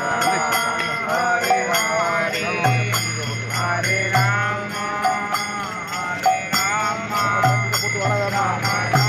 Thank you.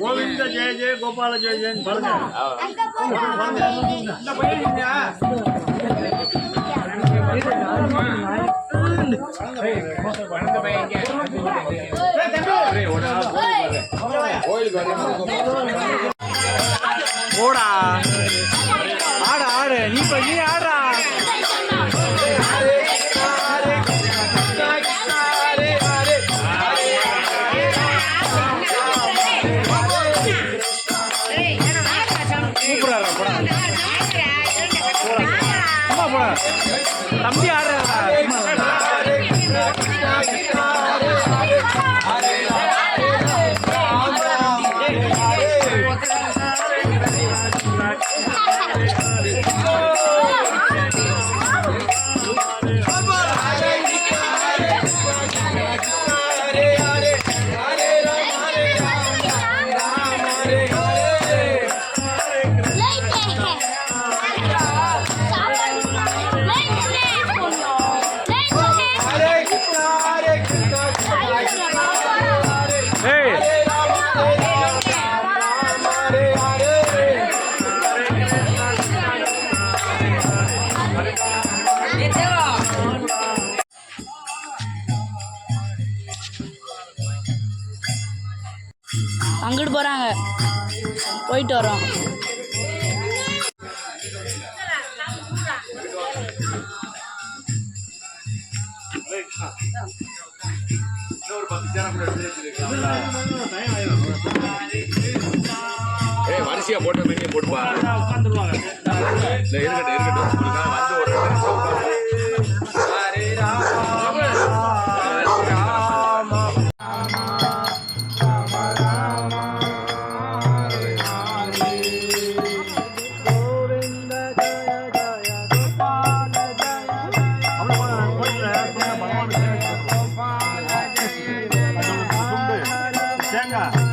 Govind Jaya Jaya Gopala ஜெய ஜெயன் ஓடா ஆடுறா போடா. அம்மா போடா. தம்பி ஆடுறா அங்கிட்டு போறாங்க. போயிட்டு வரோம் ஏய் வரிசையா போட்டு மெனு போட்டுப்பா. உட்காந்துருவாங்க. இல்ல இருக்கட்டும் இருக்கட்டும். 是啊